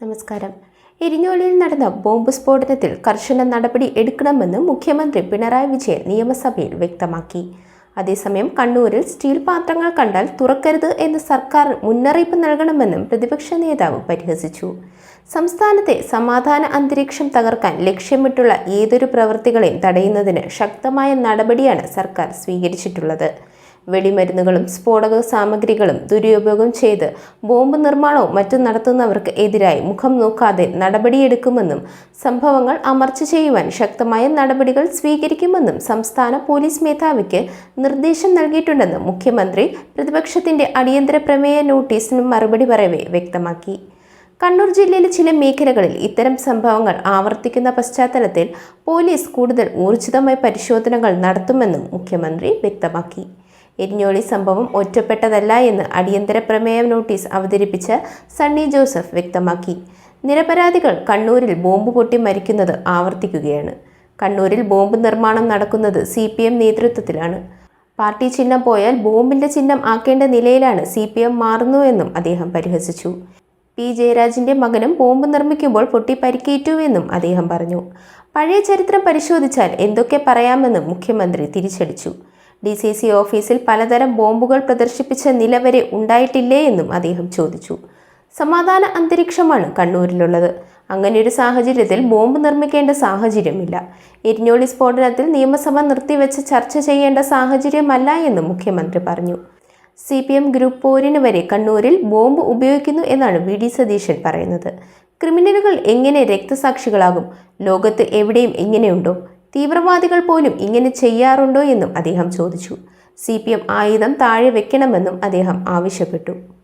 നമസ്കാരം. ഇരിഞ്ഞോളിയിൽ നടന്ന ബോംബ് സ്ഫോടനത്തിൽ കർശന നടപടി എടുക്കണമെന്ന് മുഖ്യമന്ത്രി പിണറായി വിജയൻ നിയമസഭയിൽ വ്യക്തമാക്കി. അതേസമയം കണ്ണൂരിൽ സ്റ്റീൽ പാത്രങ്ങൾ കണ്ടാൽ തുറക്കരുത് എന്ന് സർക്കാർ മുന്നറിയിപ്പ് നൽകണമെന്നും പ്രതിപക്ഷ നേതാവ് പരിഹസിച്ചു. സംസ്ഥാനത്തെ സമാധാന അന്തരീക്ഷം തകർക്കാൻ ലക്ഷ്യമിട്ടുള്ള ഏതൊരു പ്രവൃത്തികളെയും തടയുന്നതിന് ശക്തമായ നടപടിയാണ് സർക്കാർ സ്വീകരിച്ചിട്ടുള്ളത്. വെടിമരുന്നുകളും സ്ഫോടക സാമഗ്രികളും ദുരുപയോഗം ചെയ്ത് ബോംബ് നിർമ്മാണവും മറ്റും നടത്തുന്നവർക്ക് എതിരായി മുഖം നോക്കാതെ നടപടിയെടുക്കുമെന്നും സംഭവങ്ങൾ അമർച്ച ചെയ്യുവാൻ ശക്തമായ നടപടികൾ സ്വീകരിക്കുമെന്നും സംസ്ഥാന പോലീസ് മേധാവിക്ക് നിർദ്ദേശം നൽകിയിട്ടുണ്ടെന്നും മുഖ്യമന്ത്രി പ്രതിപക്ഷത്തിന്റെ അടിയന്തര പ്രമേയ നോട്ടീസിന് മറുപടി പറയവേ വ്യക്തമാക്കി. കണ്ണൂർ ജില്ലയിലെ ചില മേഖലകളിൽ ഇത്തരം സംഭവങ്ങൾ ആവർത്തിക്കുന്ന പശ്ചാത്തലത്തിൽ പോലീസ് കൂടുതൽ ഊർജിതമായ പരിശോധനകൾ നടത്തുമെന്നും മുഖ്യമന്ത്രി വ്യക്തമാക്കി. എരിഞ്ഞോളി സംഭവം ഒറ്റപ്പെട്ടതല്ല എന്ന് അടിയന്തര പ്രമേയ നോട്ടീസ് അവതരിപ്പിച്ച സണ്ണി ജോസഫ് വ്യക്തമാക്കി. നിരപരാധികൾ കണ്ണൂരിൽ ബോംബ് പൊട്ടി മരിക്കുന്നത് ആവർത്തിക്കുകയാണ്. കണ്ണൂരിൽ ബോംബ് നിർമ്മാണം നടക്കുന്നത് സി പി എം നേതൃത്വത്തിലാണ്. പാർട്ടി ചിഹ്നം പോയാൽ ബോംബിന്റെ ചിഹ്നം ആക്കേണ്ട നിലയിലാണ് സി പി എം മാറുന്നുവെന്നും അദ്ദേഹം പരിഹസിച്ചു. പി ജയരാജിന്റെ മകനും ബോംബ് നിർമ്മിക്കുമ്പോൾ പൊട്ടി പരിക്കേറ്റുവെന്നും അദ്ദേഹം പറഞ്ഞു. പഴയ ചരിത്രം പരിശോധിച്ചാൽ എന്തൊക്കെ പറയാമെന്നും മുഖ്യമന്ത്രി തിരിച്ചടിച്ചു. ഡി സി സി ഓഫീസിൽ പലതരം ബോംബുകൾ പ്രദർശിപ്പിച്ച നില വരെ ഉണ്ടായിട്ടില്ലേ എന്നും അദ്ദേഹം ചോദിച്ചു. സമാധാന അന്തരീക്ഷമാണ് കണ്ണൂരിലുള്ളത്. അങ്ങനെയൊരു സാഹചര്യത്തിൽ ബോംബ് നിർമ്മിക്കേണ്ട സാഹചര്യമില്ല. എരിഞ്ഞോളി സ്ഫോടനത്തിൽ നിയമസഭ നിർത്തിവെച്ച് ചർച്ച ചെയ്യേണ്ട സാഹചര്യമല്ല എന്നും മുഖ്യമന്ത്രി പറഞ്ഞു. സി പി എം ഗ്രൂപ്പ് പോരിന് വരെ കണ്ണൂരിൽ ബോംബ് ഉപയോഗിക്കുന്നു എന്നാണ് വി ഡി സതീശൻ പറയുന്നത്. ക്രിമിനലുകൾ എങ്ങനെ രക്തസാക്ഷികളാകും? ലോകത്ത് എവിടെയും ഇങ്ങനെയുണ്ടോ? തീവ്രവാദികൾ പോലും ഇങ്ങനെ ചെയ്യാറുണ്ടോ എന്നും അദ്ദേഹം ചോദിച്ചു. സി പി എം ആയുധം താഴെ വെക്കണമെന്നും അദ്ദേഹം ആവശ്യപ്പെട്ടു.